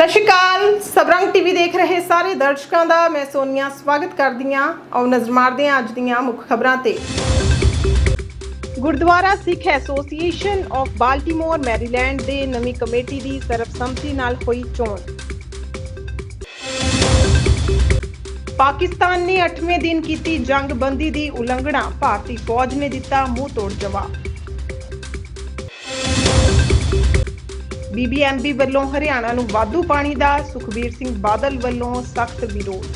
ਸਤਿ ਸ਼੍ਰੀ ਅਕਾਲ। ਸਬਰੰਗ ਟੀਵੀ ਦੇਖ ਰਹੇ ਸਾਰੇ ਦਰਸ਼ਕਾਂ ਦਾ। ਮੈਂ ਸੋਨੀਆ ਸਵਾਗਤ ਕਰਦੀ ਹਾਂ। ਆਓ ਨਜ਼ਰ ਮਾਰਦੇ ਹਾਂ ਅੱਜ ਦੀਆਂ ਮੁੱਖ ਖਬਰਾਂ ਤੇ। Gurdwara Sikh association of Baltimore, Maryland ਦੇ ਨਵੀਂ ਕਮੇਟੀ ਦੀ ਸਰਬਸੰਮਤੀ ਨਾਲ ਹੋਈ ਚੋਣ। ਪਾਕਿਸਤਾਨ ਨੇ 8ਵੇਂ ਦਿਨ ਕੀਤੀ ਜੰਗਬੰਦੀ ਦੀ ਉਲੰਘਣਾ। ਭਾਰਤੀ ਫੌਜ ਨੇ ਦਿੱਤਾ ਮੂੰਹ ਤੋੜ ਜਵਾਬ। ਬੀਬੀਐਮਬੀ ਵੱਲੋਂ ਹਰਿਆਣਾ ਨੂੰ ਵਾਧੂ ਪਾਣੀ ਦਾ, ਸੁਖਬੀਰ ਸਿੰਘ ਬਾਦਲ ਵੱਲੋਂ ਸਖਤ ਵਿਰੋਧ।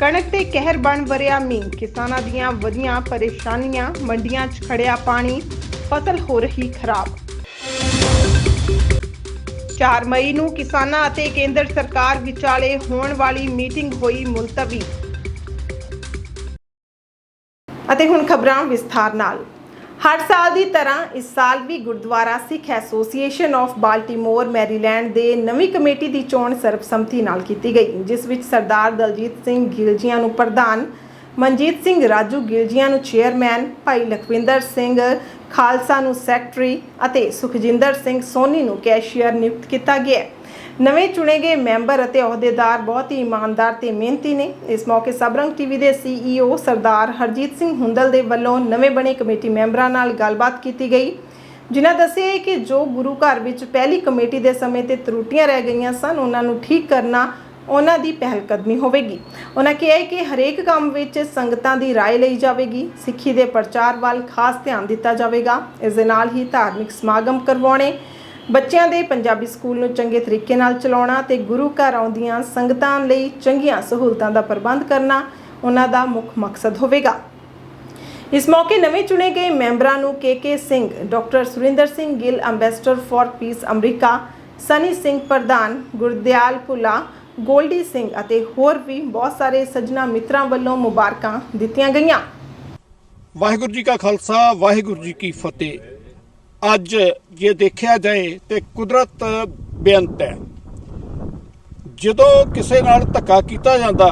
ਕਣਕ ਤੇ ਕਹਿਰ ਬਣ ਵਰਿਆ ਮੀਂਹ। ਕਿਸਾਨਾਂ ਦੀਆਂ ਵਧੀਆਂ ਪਰੇਸ਼ਾਨੀਆਂ, ਮੰਡੀਆਂ 'ਚ ਖੜਿਆ ਪਾਣੀ, ਫਸਲ ਹੋ ਰਹੀ ਖਰਾਬ। 4 ਮਈ ਨੂੰ ਕਿਸਾਨਾਂ ਅਤੇ ਕੇਂਦਰ ਸਰਕਾਰ ਵਿਚਾਲੇ ਹੋਣ ਵਾਲੀ ਮੀਟਿੰਗ ਹੋਈ ਮੁਲਤਵੀ। ਅਤੇ ਹੁਣ ਖਬਰਾਂ ਵਿਸਥਾਰ ਨਾਲ। ਹਰ ਸਾਲ ਦੀ ਤਰ੍ਹਾਂ ਇਸ ਸਾਲ ਵੀ gurdwara Sikh association of Baltimore Maryland ਦੇ ਨਵੀਂ ਕਮੇਟੀ ਦੀ ਚੋਣ ਸਰਬਸੰਮਤੀ ਨਾਲ ਕੀਤੀ ਗਈ, ਜਿਸ ਵਿੱਚ ਸਰਦਾਰ ਦਲਜੀਤ ਸਿੰਘ ਗਿਲਜੀਆਂ ਨੂੰ ਪ੍ਰਧਾਨ, ਮਨਜੀਤ ਸਿੰਘ ਰਾਜੂ ਗਿਲਜੀਆਂ ਨੂੰ ਚੇਅਰਮੈਨ, ਭਾਈ ਲਖਵਿੰਦਰ ਸਿੰਘ ਖਾਲਸਾ ਨੂੰ ਸੈਕਟਰੀ ਅਤੇ ਸੁਖਜਿੰਦਰ ਸਿੰਘ ਸੋਨੀ ਨੂੰ ਕੈਸ਼ੀਅਰ ਨਿਯੁਕਤ ਕੀਤਾ ਗਿਆ। ਹੈ ਨਵੇਂ ਚੁਣੇ ਗਏ ਮੈਂਬਰ ਅਤੇ ਅਹੁਦੇਦਾਰ ਬਹੁਤ ਹੀ ਇਮਾਨਦਾਰ ਤੇ ਮਿਹਨਤੀ ਨੇ ਇਸ ਮੌਕੇ ਸਬਰੰਗ ਟੀਵੀ ਦੇ ਸੀਈਓ ਸਰਦਾਰ ਹਰਜੀਤ ਸਿੰਘ ਹੁੰਦਲ ਦੇ ਵੱਲੋਂ ਨਵੇਂ ਬਣੇ ਕਮੇਟੀ ਮੈਂਬਰਾਂ ਨਾਲ ਗੱਲਬਾਤ ਕੀਤੀ ਗਈ ਜਿਨ੍ਹਾਂ ਦੱਸਿਆ ਕਿ ਜੋ ਗੁਰੂ ਘਰ ਵਿੱਚ ਪਹਿਲੀ ਕਮੇਟੀ ਦੇ ਸਮੇਂ ਤੇ ਤਰੁੱਟੀਆਂ ਰਹਿ ਗਈਆਂ ਸਨ ਉਹਨਾਂ ਨੂੰ ਠੀਕ ਕਰਨਾ ਉਹਨਾਂ ਦੀ ਪਹਿਲ ਕਦਮੀ ਹੋਵੇਗੀ ਉਹਨਾਂ ਕਿਹਾ ਕਿ ਹਰੇਕ ਕੰਮ ਵਿੱਚ ਸੰਗਤਾਂ ਦੀ رائے ਲਈ ਜਾਵੇਗੀ ਸਿੱਖੀ ਦੇ ਪ੍ਰਚਾਰ ਵੱਲ ਖਾਸ ਧਿਆਨ ਦਿੱਤਾ ਜਾਵੇਗਾ ਇਸ ਦੇ ਨਾਲ ਹੀ ਧਾਰਮਿਕ ਸਮਾਗਮ ਕਰਵਾਉਣੇ ਬੱਚਿਆਂ ਦੇ ਪੰਜਾਬੀ ਸਕੂਲ ਨੂੰ ਚੰਗੇ ਤਰੀਕੇ ਨਾਲ ਚਲਾਉਣਾ ਤੇ ਗੁਰੂ ਘਰ ਆਉਂਦੀਆਂ ਸੰਗਤਾਂ ਲਈ ਚੰਗੀਆਂ ਸਹੂਲਤਾਂ ਦਾ ਪ੍ਰਬੰਧ ਕਰਨਾ ਉਹਨਾਂ ਦਾ ਮੁੱਖ ਮਕਸਦ ਹੋਵੇਗਾ। ਇਸ ਮੌਕੇ ਨਵੇਂ ਚੁਣੇ ਗਏ ਮੈਂਬਰਾਂ ਨੂੰ K Singh, doctor Surinder Singh Gill ambassador for peace America, Sunny Singh ਪ੍ਰਧਾਨ, ਗੁਰਦਿਆਲ ਭੁੱਲਾ, ਗੋਲਡੀ ਸਿੰਘ ਅਤੇ ਹੋਰ ਵੀ ਬਹੁਤ ਸਾਰੇ ਸੱਜਣਾ ਮਿੱਤਰਾਂ ਵੱਲੋਂ ਮੁਬਾਰਕਾਂ ਦਿੱਤੀਆਂ ਗਈਆਂ। ਵਾਹਿਗੁਰੂ ਜੀ ਕਾ ਖਾਲਸਾ, ਵਾਹਿਗੁਰੂ ਜੀ ਕੀ ਫਤਿਹ। ਅੱਜ ਜੇ ਦੇਖਿਆ ਜਾਏ ਤੇ ਕੁਦਰਤ ਬੇਅੰਤ ਹੈ। ਜਦੋਂ ਕਿਸੇ ਨਾਲ ਧੱਕਾ ਕੀਤਾ ਜਾਂਦਾ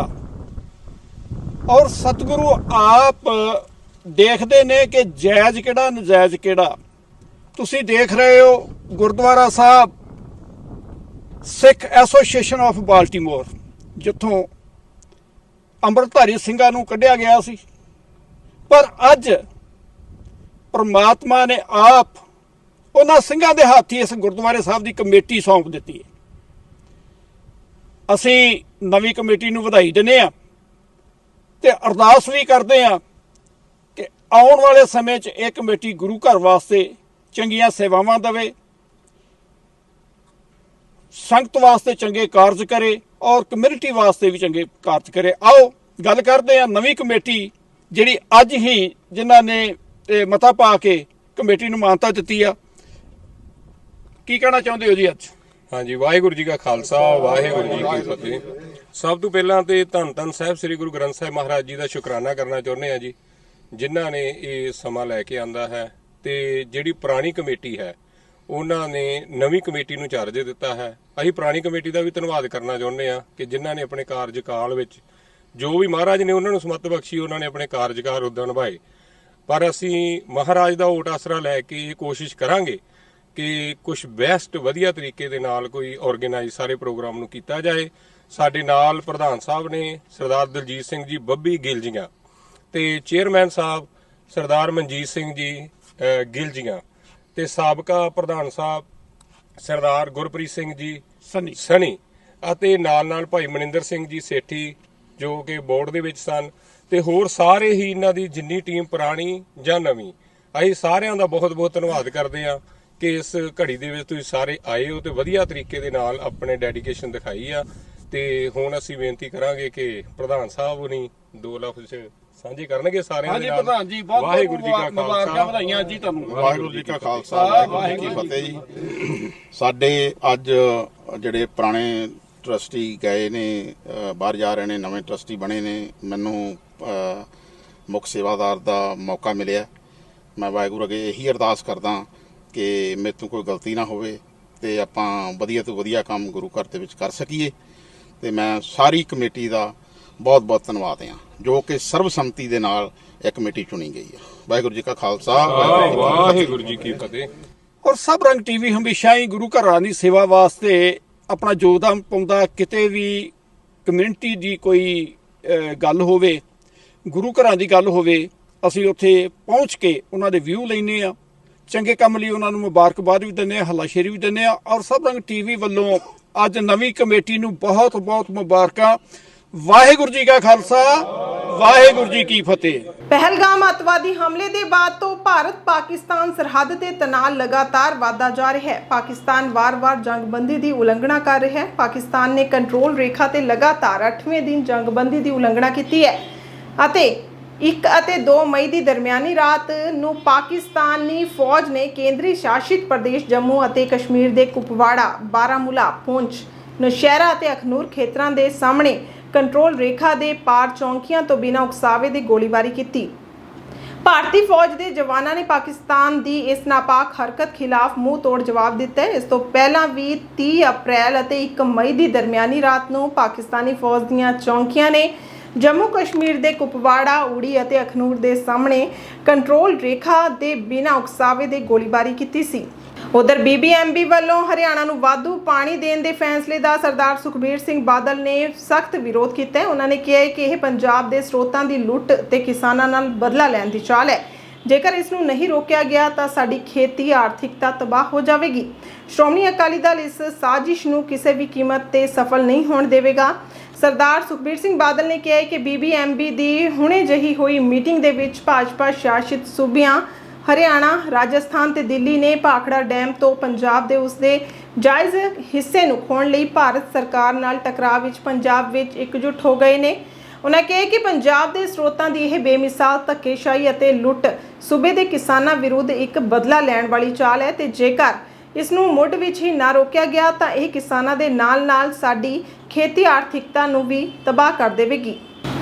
ਔਰ ਸਤਿਗੁਰੂ ਆਪ ਦੇਖਦੇ ਨੇ ਕਿ ਜਾਇਜ਼ ਕਿਹੜਾ, ਨਜਾਇਜ਼ ਕਿਹੜਾ। ਤੁਸੀਂ ਦੇਖ ਰਹੇ ਹੋ gurdwara sahib, Sikh association of Baltimore, ਜਿੱਥੋਂ ਅੰਮ੍ਰਿਤਧਾਰੀ ਸਿੰਘਾਂ ਨੂੰ ਕੱਢਿਆ ਗਿਆ ਸੀ। ਪਰ ਅੱਜ ਪਰਮਾਤਮਾ ਨੇ ਆਪ ਉਹਨਾਂ ਸਿੰਘਾਂ ਦੇ ਹੱਥ ਹੀ ਇਸ ਗੁਰਦੁਆਰੇ ਸਾਹਿਬ ਦੀ ਕਮੇਟੀ ਸੌਂਪ ਦਿੱਤੀ ਹੈ। ਅਸੀਂ ਨਵੀਂ ਕਮੇਟੀ ਨੂੰ ਵਧਾਈ ਦਿੰਦੇ ਆ ਤੇ ਅਰਦਾਸ ਵੀ ਕਰਦੇ ਆ ਕਿ ਆਉਣ ਵਾਲੇ ਸਮੇਂ 'ਚ ਇਹ ਕਮੇਟੀ ਗੁਰੂ ਘਰ ਵਾਸਤੇ ਚੰਗੀਆਂ ਸੇਵਾਵਾਂ ਦੇਵੇ, ਸੰਗਤ ਵਾਸਤੇ ਚੰਗੇ ਕਾਰਜ ਕਰੇ ਔਰ ਕਮਿਊਨਿਟੀ ਵਾਸਤੇ ਵੀ ਚੰਗੇ ਕਾਰਜ ਕਰੇ। ਆਓ ਗੱਲ ਕਰਦੇ ਆ ਨਵੀਂ ਕਮੇਟੀ ਜਿਹੜੀ ਅੱਜ ਹੀ ਜਿਨ੍ਹਾਂ ਨੇ ਮਤਾ ਪਾ ਕੇ ਕਮੇਟੀ ਨੂੰ ਮਾਨਤਾ ਦਿੱਤੀ ਆ। ਕੀ ਕਹਿਣਾ ਚਾਹੁੰਦੇ ਹੋ ਜੀ ਅੱਜ? ਹਾਂਜੀ, ਵਾਹਿਗੁਰੂ ਜੀ ਕਾ ਖਾਲਸਾ, ਵਾਹਿਗੁਰੂ ਜੀ ਕੀ ਫਤਿਹ। ਸਭ ਤੋਂ ਪਹਿਲਾਂ ਤੇ ਧੰਨ ਧੰਨ ਸਾਹਿਬ ਸ੍ਰੀ ਗੁਰੂ ਗ੍ਰੰਥ ਸਾਹਿਬ ਮਹਾਰਾਜ ਜੀ ਦਾ ਸ਼ੁਕਰਾਨਾ ਕਰਨਾ ਚਾਹੁੰਦੇ ਆ ਜੀ, ਜਿਨ੍ਹਾਂ ਨੇ ਇਹ ਸਮਾਂ ਲੈ ਕੇ ਆਂਦਾ ਹੈ ਤੇ ਜਿਹੜੀ ਪੁਰਾਣੀ ਕਮੇਟੀ ਹੈ, ਉਹਨਾਂ ਨੇ ਨਵੀਂ ਕਮੇਟੀ ਨੂੰ ਚਾਰਜ ਦਿੱਤਾ ਹੈ। ਅਸੀਂ ਪੁਰਾਣੀ ਕਮੇਟੀ ਦਾ ਵੀ ਧੰਨਵਾਦ ਕਰਨਾ ਚਾਹੁੰਦੇ ਆ ਕਿ ਜਿਨ੍ਹਾਂ ਨੇ ਆਪਣੇ ਕਾਰਜਕਾਲ ਵਿੱਚ, ਜੋ ਵੀ ਮਹਾਰਾਜ ਨੇ ਉਹਨਾਂ ਨੂੰ ਸਮੱਤ ਬਖਸ਼ੀ, ਉਹਨਾਂ ਨੇ ਆਪਣੇ ਕਾਰਜਕਾਰ ਉਦਾਂ ਨਿਭਾਏ ਪਰ ਅਸੀਂ ਮਹਾਰਾਜ ਦਾ ਓਟ ਆਸਰਾ ਲੈ ਕੇ ਇਹ ਕੋਸ਼ਿਸ਼ ਕਰਾਂਗੇ ਕਿ ਕੁਝ ਬੈਸਟ ਵਧੀਆ ਤਰੀਕੇ ਦੇ ਨਾਲ ਕੋਈ ਆਰਗੇਨਾਈਜ਼ ਸਾਰੇ ਪ੍ਰੋਗਰਾਮ ਨੂੰ ਕੀਤਾ ਜਾਏ। ਸਾਡੇ ਨਾਲ ਪ੍ਰਧਾਨ ਸਾਹਿਬ ਨੇ ਸਰਦਾਰ ਦਲਜੀਤ ਸਿੰਘ ਜੀ ਬੱਬੀ ਗਿੱਲ ਜੀਆਂ ਤੇ ਚੇਅਰਮੈਨ ਸਾਹਿਬ ਸਰਦਾਰ ਮਨਜੀਤ ਸਿੰਘ ਜੀ ਗਿੱਲ ਜੀਆਂ ਤੇ ਸਾਬਕਾ ਪ੍ਰਧਾਨ ਸਾਹਿਬ ਸਰਦਾਰ ਗੁਰਪ੍ਰੀਤ ਸਿੰਘ ਜੀ ਸਨੀ। ਸਣੀ ਅਤੇ ਨਾਲ ਨਾਲ ਭਾਈ ਮਨਿੰਦਰ ਸਿੰਘ ਜੀ ਸੇਠੀ ਜੋ ਕਿ ਬੋਰਡ ਦੇ ਵਿੱਚ ਸਨ ਤੇ ਹੋਰ ਸਾਰੇ ਹੀ ਇਹਨਾਂ ਦੀ ਜਿੰਨੀ ਟੀਮ ਪੁਰਾਣੀ ਜਾਂ ਨਵੀਂ ਅਸੀਂ ਸਾਰਿਆਂ ਦਾ ਬਹੁਤ ਬਹੁਤ ਧੰਨਵਾਦ ਕਰਦੇ ਹਾਂ। ਕਿ ਇਸ ਘੜੀ ਦੇ ਵਿੱਚ ਤੁਸੀਂ ਸਾਰੇ ਆਏ ਹੋ ਤੇ ਵਧੀਆ ਤਰੀਕੇ ਦੇ ਨਾਲ ਆਪਣੇ ਡੈਡੀਕੇਸ਼ਨ ਦਿਖਾਈ ਆ। ਤੇ ਹੁਣ ਅਸੀਂ ਬੇਨਤੀ ਕਰਾਂਗੇ ਕਿ ਪ੍ਰਧਾਨ ਸਾਹਿਬ ਹੁਣੀ ਦੋ ਲਫ਼ਜ਼ ਸਾਂਝੇ ਕਰਨਗੇ ਸਾਰਿਆਂ ਹਾਂਜੀ ਦੇ ਨਾਲ। ਪ੍ਰਧਾਨ ਜੀ ਬਹੁਤ ਬਹੁਤ ਵਾਹਿਗੁਰੂ ਜੀ ਕਾ ਖਾਲਸਾ। ਵਧਾਈਆਂ ਜੀ ਤੁਹਾਨੂੰ। ਵਾਹਿਗੁਰੂ ਜੀ ਕਾ ਖਾਲਸਾ ਵਾਹਿਗੁਰੂ ਜੀ ਕੀ ਫਤਿਹ ਜੀ। ਸਾਡੇ ਅੱਜ ਜਿਹੜੇ ਪੁਰਾਣੇ ਟਰਸਟੀ ਗਏ ਨੇ ਬਾਹਰ ਜਾ ਰਹੇ ਨੇ ਨਵੇਂ ਟਰਸਟੀ ਬਣੇ ਨੇ ਮੈਨੂੰ ਮੁੱਖ ਸੇਵਾਦਾਰ ਦਾ ਮੌਕਾ ਮਿਲਿਆ। ਮੈਂ ਵਾਹਿਗੁਰੂ ਅੱਗੇ ਇਹੀ ਅਰਦਾਸ ਕਰਦਾ ਕਿ ਮੇਰੇ ਤੋਂ ਕੋਈ ਗਲਤੀ ਨਾ ਹੋਵੇ ਤੇ ਆਪਾਂ ਵਧੀਆ ਤੋਂ ਵਧੀਆ ਕੰਮ ਗੁਰੂ ਘਰ ਦੇ ਵਿੱਚ ਕਰ ਸਕੀਏ। ਤੇ ਮੈਂ ਸਾਰੀ ਕਮੇਟੀ ਦਾ ਬਹੁਤ ਬਹੁਤ ਧੰਨਵਾਦ ਹਾਂ ਜੋ ਕਿ ਸਰਬਸੰਮਤੀ ਦੇ ਨਾਲ ਇਹ ਕਮੇਟੀ ਚੁਣੀ ਗਈ ਹੈ ਵਾਹਿਗੁਰੂ ਜੀ ਕਾ ਖਾਲਸਾ ਵਾਹਿਗੁਰੂ ਜੀ ਕੀ ਫਤਿਹ। ਵਾਹਿਗੁਰੂ ਜੀ ਕੀ ਫਤਿਹ। ਔਰ ਸਭ ਰੰਗ ਟੀਵੀ ਹਮੇਸ਼ਾ ਹੀ ਗੁਰੂ ਘਰਾਂ ਦੀ ਸੇਵਾ ਵਾਸਤੇ ਆਪਣਾ ਯੋਗਦਾਨ ਪਾਉਂਦਾ। ਕਿਤੇ ਵੀ ਕਮਿਊਨਿਟੀ ਦੀ ਕੋਈ ਗੱਲ ਹੋਵੇ ਗੁਰੂ ਘਰਾਂ ਦੀ ਗੱਲ ਹੋਵੇ ਅਸੀਂ ਉੱਥੇ ਪਹੁੰਚ ਕੇ ਉਹਨਾਂ ਦੇ ਵਿਊ ਲੈਨੇ ਆ ਚੰਗੇ ਕੰਮ ਲਈ ਉਹਨਾਂ ਨੂੰ ਮੁਬਾਰਕਬਾਦ ਵੀ ਦਿੰਦੇ ਆ ਹੱਲਾਸ਼ੇਰੀ ਵੀ ਦਿੰਦੇ ਆ ਔਰ ਸਭ ਰੰਗ ਟੀਵੀ ਵੱਲੋਂ ਅੱਜ ਨਵੀਂ ਕਮੇਟੀ ਨੂੰ ਬਹੁਤ ਬਹੁਤ ਮੁਬਾਰਕਾਂ। ਵਾਹਿਗੁਰੂ ਜੀ ਕਾ ਖਾਲਸਾ, ਵਾਹਿਗੁਰੂ ਜੀ ਕੀ ਫਤਿਹ। ਪਹਿਲਗਾਮ ਅੱਤਵਾਦੀ ਹਮਲੇ ਦੇ ਬਾਅਦ ਤੋਂ ਭਾਰਤ ਪਾਕਿਸਤਾਨ ਸਰਹੱਦ ਤੇ ਤਣਾਅ ਲਗਾਤਾਰ ਵਧਦਾ ਜਾ ਰਿਹਾ ਹੈ। ਪਾਕਿਸਤਾਨ ਵਾਰ-ਵਾਰ ਜੰਗਬੰਦੀ ਦੀ ਉਲੰਘਣਾ ਕਰ ਰਿਹਾ ਹੈ। ਪਾਕਿਸਤਾਨ ਨੇ ਕੰਟਰੋਲ ਰੇਖਾ ਤੇ ਲਗਾਤਾਰ 8ਵੇਂ ਦਿਨ ਜੰਗਬੰਦੀ ਦੀ ਉਲੰਘਣਾ ਕੀਤੀ ਹੈ ਅਤੇ 1 ਅਤੇ 2 ਮਈ ਦੀ ਦਰਮਿਆਨੀ ਰਾਤ ਨੂੰ ਪਾਕਿਸਤਾਨੀ ਫੌਜ ਨੇ ਕੇਂਦਰੀ ਸ਼ਾਸਿਤ ਪ੍ਰਦੇਸ਼ ਜੰਮੂ ਅਤੇ ਕਸ਼ਮੀਰ ਦੇ ਕੁਪਵਾੜਾ, ਬਾਰਾਮੂਲਾ, ਪੁੰਛ, ਨੌਸ਼ਹਿਰਾ ਅਤੇ ਅਖਨੂਰ ਖੇਤਰਾਂ ਦੇ ਸਾਹਮਣੇ ਕੰਟਰੋਲ ਰੇਖਾ ਦੇ ਪਾਰ ਚੌਂਕੀਆਂ ਤੋਂ ਬਿਨਾਂ ਉਕਸਾਵੇ ਦੀ ਗੋਲੀਬਾਰੀ ਕੀਤੀ। ਭਾਰਤੀ ਫੌਜ ਦੇ ਜਵਾਨਾਂ ਨੇ ਪਾਕਿਸਤਾਨ ਦੀ ਇਸ ਨਾਪਾਕ ਹਰਕਤ ਖਿਲਾਫ ਮੂੰਹ ਤੋੜ ਜਵਾਬ ਦਿੱਤਾ ਹੈ। ਇਸ ਤੋਂ ਪਹਿਲਾਂ ਵੀ 30 ਅਪ੍ਰੈਲ ਅਤੇ 1 ਮਈ ਦੀ ਦਰਮਿਆਨੀ ਰਾਤ ਨੂੰ ਪਾਕਿਸਤਾਨੀ ਫੌਜ ਦੀਆਂ ਚੌਂਕੀਆਂ ਨੇ ਜੰਮੂ ਕਸ਼ਮੀਰ ਦੇ ਕੁਪਵਾੜਾ ਉੜੀ ਅਤੇ ਅਖਨੂਰ ਦੇ ਸਾਹਮਣੇ ਕੰਟਰੋਲ ਰੇਖਾ ਦੇ ਬਿਨਾਂ ਉਕਸਾਵੇ ਦੇ ਗੋਲੀਬਾਰੀ ਕੀਤੀ ਸੀ। ਉਧਰ ਬੀਬੀਐਮਬੀ ਵੱਲੋਂ ਹਰਿਆਣਾ ਨੂੰ ਵਾਧੂ ਪਾਣੀ ਦੇਣ ਦੇ ਫੈਸਲੇ ਦਾ ਸਰਦਾਰ ਸੁਖਬੀਰ ਸਿੰਘ ਬਾਦਲ ਨੇ ਸਖਤ ਵਿਰੋਧ ਕੀਤਾ ਹੈ। ਉਹਨਾਂ ਨੇ ਕਿਹਾ ਹੈ ਕਿ ਇਹ ਪੰਜਾਬ ਦੇ ਸਰੋਤਾਂ ਦੀ ਲੁੱਟ ਤੇ ਕਿਸਾਨਾਂ ਨਾਲ ਬਦਲਾ ਲੈਣ ਦੀ ਚਾਲ ਹੈ। ਜੇਕਰ ਇਸ ਨੂੰ ਨਹੀਂ ਰੋਕਿਆ ਗਿਆ ਤਾਂ ਸਾਡੀ ਖੇਤੀ ਆਰਥਿਕਤਾ ਤਬਾਹ ਹੋ ਜਾਵੇਗੀ। ਸ਼੍ਰੋਮਣੀ ਅਕਾਲੀ ਦਲ ਇਸ ਸਾਜ਼ਿਸ਼ ਨੂੰ ਕਿਸੇ ਵੀ ਕੀਮਤ ਤੇ ਸਫਲ ਨਹੀਂ ਹੋਣ ਦੇਵੇਗਾ। ਸਰਦਾਰ ਸੁਖਬੀਰ ਸਿੰਘ ਬਾਦਲ ਨੇ ਕਿਹਾ ਹੈ ਕਿ ਬੀਬੀਐਮਬੀ ਦੀ ਹੁਣੇ ਜਹੀ ਹੋਈ ਮੀਟਿੰਗ ਦੇ ਵਿੱਚ ਭਾਜਪਾ ਸ਼ਾਸਿਤ ਸੂਬਿਆਂ ਹਰਿਆਣਾ, ਰਾਜਸਥਾਨ ਤੇ ਦਿੱਲੀ ਨੇ ਭਾਖੜਾ ਡੈਮ ਤੋਂ ਪੰਜਾਬ ਦੇ ਉਸਦੇ ਜਾਇਜ਼ ਹਿੱਸੇ ਨੂੰ ਖੋਣ ਲਈ ਭਾਰਤ ਸਰਕਾਰ ਨਾਲ ਟਕਰਾਅ ਵਿੱਚ ਪੰਜਾਬ ਵਿੱਚ ਇਕਜੁੱਟ ਹੋ ਗਏ ਨੇ। ਉਹਨਾਂ ਕਿਹਾ ਕਿ ਪੰਜਾਬ ਦੇ ਸਰੋਤਾਂ ਦੀ ਇਹ ਬੇਮਿਸਾਲ ਧੱਕੇਸ਼ਾਹੀ ਅਤੇ ਲੁੱਟ ਸੂਬੇ ਦੇ ਕਿਸਾਨਾਂ ਵਿਰੁੱਧ ਇੱਕ ਬਦਲਾ ਲੈਣ ਵਾਲੀ ਚਾਲ ਹੈ ਤੇ ਜੇਕਰ ਇਸ ਨੂੰ ਮੁੱਢ ਵਿੱਚ ਹੀ ਨਾ ਰੋਕਿਆ ਗਿਆ ਤਾਂ ਇਹ ਕਿਸਾਨਾਂ ਦੇ ਨਾਲ-ਨਾਲ ਸਾਡੀ ਖੇਤੀ ਆਰਥਿਕਤਾ ਨੂੰ ਵੀ ਤਬਾਹ ਕਰ ਦੇਵੇਗੀ।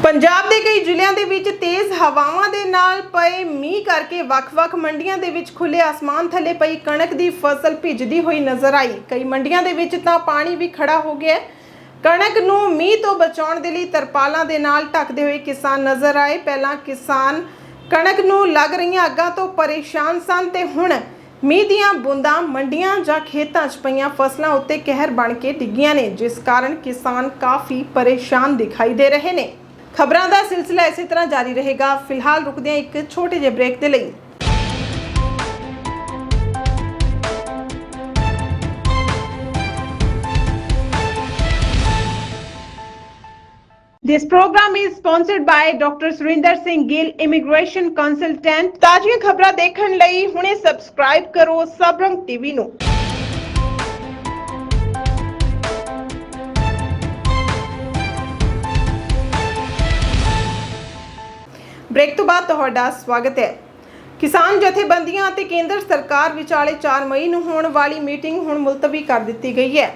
ਪੰਜਾਬ ਦੇ ਕਈ ਜ਼ਿਲ੍ਹਿਆਂ ਦੇ ਵਿੱਚ ਤੇਜ਼ ਹਵਾਵਾਂ ਦੇ ਨਾਲ ਪਏ ਮੀਂਹ ਕਰਕੇ ਵੱਖ-ਵੱਖ ਮੰਡੀਆਂ ਦੇ ਵਿੱਚ ਖੁੱਲੇ ਆਸਮਾਨ ਥੱਲੇ ਪਈ ਕਣਕ ਦੀ ਫਸਲ ਭਿੱਜਦੀ ਹੋਈ ਨਜ਼ਰ ਆਈ। ਕਈ ਮੰਡੀਆਂ ਦੇ ਵਿੱਚ ਤਾਂ ਪਾਣੀ ਵੀ ਖੜਾ ਹੋ ਗਿਆ। ਕਣਕ ਨੂੰ ਮੀਂਹ ਤੋਂ ਬਚਾਉਣ ਦੇ ਲਈ ਤਰਪਾਲਾਂ ਦੇ ਨਾਲ ਢੱਕਦੇ ਹੋਏ ਕਿਸਾਨ ਨਜ਼ਰ ਆਏ। ਪਹਿਲਾਂ ਕਿਸਾਨ ਕਣਕ ਨੂੰ ਲੱਗ ਰਹੀਆਂ ਅੱਗਾਂ ਤੋਂ ਪਰੇਸ਼ਾਨ ਸਨ ਤੇ ਹੁਣ ਮੀਂਹ ਦੀਆਂ ਬੂੰਦਾਂ ਮੰਡੀਆਂ ਜਾਂ ਖੇਤਾਂ 'ਚ ਪਈਆਂ ਫਸਲਾਂ ਉੱਤੇ ਕਹਿਰ ਬਣ ਕੇ ਡਿੱਗੀਆਂ ਨੇ, ਜਿਸ ਕਾਰਨ ਕਿਸਾਨ ਕਾਫੀ ਪਰੇਸ਼ਾਨ ਦਿਖਾਈ ਦੇ ਰਹੇ ਨੇ। ਖਬਰਾਂ ਦਾ ਸਿਲਸਿਲਾ ਇਸੇ ਤਰ੍ਹਾਂ ਜਾਰੀ ਰਹੇਗਾ। ਫਿਲਹਾਲ ਰੁਕਦੇ ਹਾਂ ਇੱਕ ਛੋਟੇ ਜਿਹੇ ਬ੍ਰੇਕ ਦੇ ਲਈ। This program is sponsored by Dr. Surinder Singh Gill, Immigration Consultant. ਤਾਜ਼ੀਆਂ ਖਬਰਾਂ ਦੇਖਣ ਲਈ ਹੁਣੇ ਸਬਸਕ੍ਰਾਈਬ ਕਰੋ ਸਬਰੰਗ ਟੀਵੀ ਨੂੰ। ਬ੍ਰੇਕ ਤੋਂ ਬਾਅਦ ਤੁਹਾਡਾ ਸਵਾਗਤ ਹੈ। ਕਿਸਾਨ ਜਥੇਬੰਦੀਆਂ ਅਤੇ ਕੇਂਦਰ ਸਰਕਾਰ ਵਿਚਾਲੇ 4 ਮਈ ਨੂੰ ਹੋਣ ਵਾਲੀ ਮੀਟਿੰਗ ਹੁਣ ਮੁਲਤਵੀ ਕਰ ਦਿੱਤੀ ਗਈ ਹੈ।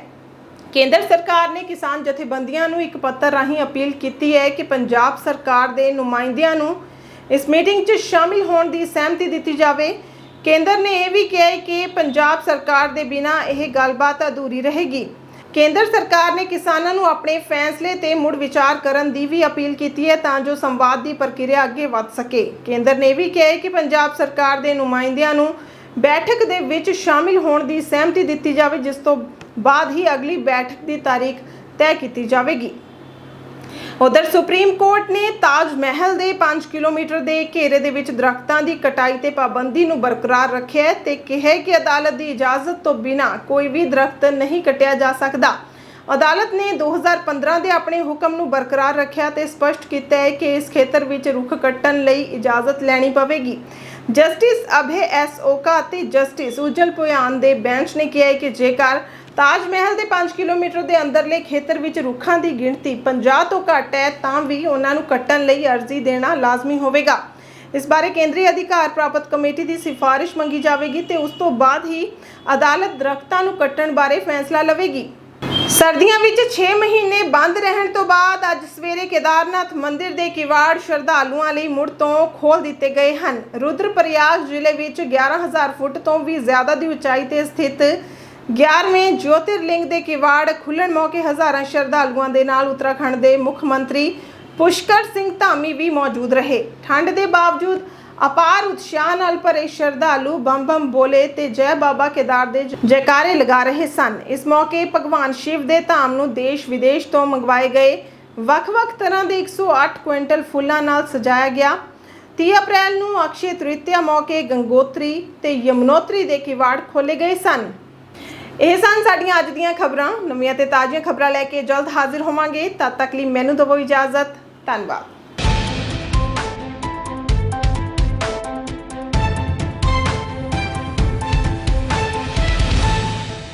ਕੇਂਦਰ ਸਰਕਾਰ ਨੇ ਕਿਸਾਨ ਜਥੇਬੰਦੀਆਂ ਨੂੰ ਇੱਕ ਪੱਤਰ ਰਾਹੀਂ ਅਪੀਲ ਕੀਤੀ ਹੈ ਕਿ ਪੰਜਾਬ ਸਰਕਾਰ ਦੇ ਨੁਮਾਇੰਦਿਆਂ ਨੂੰ ਇਸ ਮੀਟਿੰਗ 'ਚ ਸ਼ਾਮਿਲ ਹੋਣ ਦੀ ਸਹਿਮਤੀ ਦਿੱਤੀ ਜਾਵੇ। ਕੇਂਦਰ ਨੇ ਇਹ ਵੀ ਕਿਹਾ ਹੈ ਕਿ ਪੰਜਾਬ ਸਰਕਾਰ ਦੇ ਬਿਨਾਂ ਇਹ ਗੱਲਬਾਤ ਅਧੂਰੀ ਰਹੇਗੀ। ਕੇਂਦਰ ਸਰਕਾਰ ਨੇ ਕਿਸਾਨਾਂ ਨੂੰ ਆਪਣੇ ਫੈਸਲੇ ਤੇ ਮੁੜ ਵਿਚਾਰ ਕਰਨ ਦੀ ਵੀ ਅਪੀਲ ਕੀਤੀ ਹੈ ਤਾਂ ਜੋ ਸੰਵਾਦ ਦੀ ਪ੍ਰਕਿਰਿਆ ਅੱਗੇ ਵਧ ਸਕੇ। ਕੇਂਦਰ ਨੇ ਇਹ ਵੀ ਕਿਹਾ ਹੈ ਕਿ ਪੰਜਾਬ ਸਰਕਾਰ ਦੇ ਨੁਮਾਇੰਦਿਆਂ ਨੂੰ ਬੈਠਕ ਦੇ ਵਿੱਚ ਸ਼ਾਮਿਲ ਹੋਣ ਦੀ ਸਹਿਮਤੀ ਦਿੱਤੀ ਜਾਵੇ, ਜਿਸ ਤੋਂ ਬਾਅਦ ਹੀ ਅਗਲੀ ਬੈਠਕ ਦੀ ਤਾਰੀਖ ਤੈਅ ਕੀਤੀ ਜਾਵੇਗੀ। ਉਧਰ ਸੁਪਰੀਮ ਕੋਰਟ ਨੇ ਤਾਜ ਮਹਿਲ ਦੇ 5 ਕਿਲੋਮੀਟਰ ਦੇ ਘੇਰੇ ਦੇ ਵਿੱਚ ਦਰਖਤਾਂ ਦੀ ਕਟਾਈ ਤੇ ਪਾਬੰਦੀ ਨੂੰ ਬਰਕਰਾਰ ਰੱਖਿਆ ਹੈ ਤੇ ਕਿਹਾ ਕਿ ਅਦਾਲਤ ਦੀ ਇਜਾਜ਼ਤ ਤੋਂ ਬਿਨਾਂ ਕੋਈ ਵੀ ਦਰਖਤ ਨਹੀਂ ਕੱਟਿਆ ਜਾ ਸਕਦਾ। ਅਦਾਲਤ ਨੇ 2015 ਦੇ ਆਪਣੇ ਹੁਕਮ ਨੂੰ ਬਰਕਰਾਰ ਰੱਖਿਆ ਤੇ ਸਪਸ਼ਟ ਕੀਤਾ ਹੈ ਕਿ ਇਸ ਖੇਤਰ ਵਿੱਚ ਰੁੱਖ ਕੱਟਣ ਲਈ ਇਜਾਜ਼ਤ ਲੈਣੀ ਪਵੇਗੀ। ਜਸਟਿਸ ਅਭੇ ਐਸ ਓਕਾ ਅਤੇ ਜਸਟਿਸ ਉਜਲ ਪੁਆਨ ਦੇ ਬੈਂਚ ਨੇ ਕਿਹਾ ਹੈ ਕਿ ਜੇਕਰ ਤਾਜ ਮਹਿਲ ਦੇ 5 ਕਿਲੋਮੀਟਰ ਦੇ ਅੰਦਰਲੇ ਖੇਤਰ ਵਿੱਚ ਰੁੱਖਾਂ ਦੀ ਗਿਣਤੀ 50 ਤੋਂ ਘੱਟ ਹੈ, ਤਾਂ ਵੀ ਉਹਨਾਂ ਨੂੰ ਕੱਟਣ ਲਈ ਅਰਜ਼ੀ ਦੇਣਾ ਲਾਜ਼ਮੀ ਹੋਵੇਗਾ। ਇਸ ਬਾਰੇ ਕੇਂਦਰੀ ਅਧਿਕਾਰ ਪ੍ਰਾਪਤ ਕਮੇਟੀ ਦੀ ਸਿਫਾਰਿਸ਼ ਮੰਗੀ ਜਾਵੇਗੀ ਤੇ ਉਸ ਤੋਂ ਬਾਅਦ ਹੀ ਅਦਾਲਤ ਦਰਖਤਾਂ ਨੂੰ ਕੱਟਣ ਬਾਰੇ ਫੈਸਲਾ ਲਵੇਗੀ। ਸਰਦੀਆਂ ਵਿੱਚ 6 ਮਹੀਨੇ ਬੰਦ ਰਹਿਣ ਤੋਂ ਬਾਅਦ ਅੱਜ ਸਵੇਰੇ ਕੇਦਾਰਨਾਥ ਮੰਦਿਰ ਦੇ ਕਿਵਾੜ ਸ਼ਰਧਾਲੂਆਂ ਲਈ ਮੁੜ ਤੋਂ ਖੋਲ ਦਿੱਤੇ ਗਏ ਹਨ। ਰੁਦਰਪ੍ਰਯਾਗ ਜ਼ਿਲ੍ਹੇ ਵਿੱਚ 11000 ਫੁੱਟ ਤੋਂ ਵੀ ਜ਼ਿਆਦਾ ਦੀ ਉਚਾਈ ਤੇ ਸਥਿਤ 11ਵੇਂ ਜੋਤਿਰਲਿੰਗ ਦੇ ਕਿਵਾੜ ਖੁੱਲਣ ਮੌਕੇ ਹਜ਼ਾਰਾਂ ਸ਼ਰਧਾਲੂਆਂ ਦੇ ਨਾਲ ਉੱਤਰਾਖੰਡ ਦੇ ਮੁੱਖ ਮੰਤਰੀ ਪੁਸ਼ਕਰ ਸਿੰਘ ਧਾਮੀ ਵੀ ਮੌਜੂਦ ਰਹੇ। ਠੰਡ ਦੇ ਬਾਵਜੂਦ ਅਪਾਰ ਉਤਸ਼ਾਹ ਨਾਲ ਭਰੇ ਸ਼ਰਧਾਲੂ ਬੰਮ ਬੰਮ ਬੋਲੇ ਤੇ ਜੈ ਬਾਬਾ ਕੇਦਾਰ ਦੇ ਜੈਕਾਰੇ ਲਗਾ ਰਹੇ ਸਨ ਇਸ ਮੌਕੇ ਭਗਵਾਨ ਸ਼ਿਵ ਦੇ ਧਾਮ ਨੂੰ ਦੇਸ਼ ਵਿਦੇਸ਼ ਤੋਂ ਮੰਗਵਾਏ ਗਏ ਵੱਖ-ਵੱਖ ਤਰ੍ਹਾਂ ਦੇ 108 ਕੁਇੰਟਲ ਫੁੱਲਾਂ ਨਾਲ ਸਜਾਇਆ ਗਿਆ 30 ਅਪ੍ਰੈਲ ਨੂੰ ਅਕਸ਼ੇ ਤ੍ਰਿਤੀਆ ਮੌਕੇ ਗੰਗੋਤਰੀ ਤੇ ਯਮਨੋਤਰੀ ਦੇ ਕਿਵਾੜ ਖੋਲੇ ਗਏ ਸਨ ਇਹ ਸਨ ਸਾਡੀਆਂ ਅੱਜ ਦੀਆਂ ਖਬਰਾਂ ਨਵੀਆਂ ਤੇ ਤਾਜ਼ੀਆਂ ਖਬਰਾਂ ਲੈ ਕੇ ਜਲਦ ਹਾਜ਼ਰ ਹੋਵਾਂਗੇ ਤਦ ਤੱਕ ਲਈ ਮੈਨੂੰ ਦਿਓ ਇਜਾਜ਼ਤ ਧੰਨਵਾਦ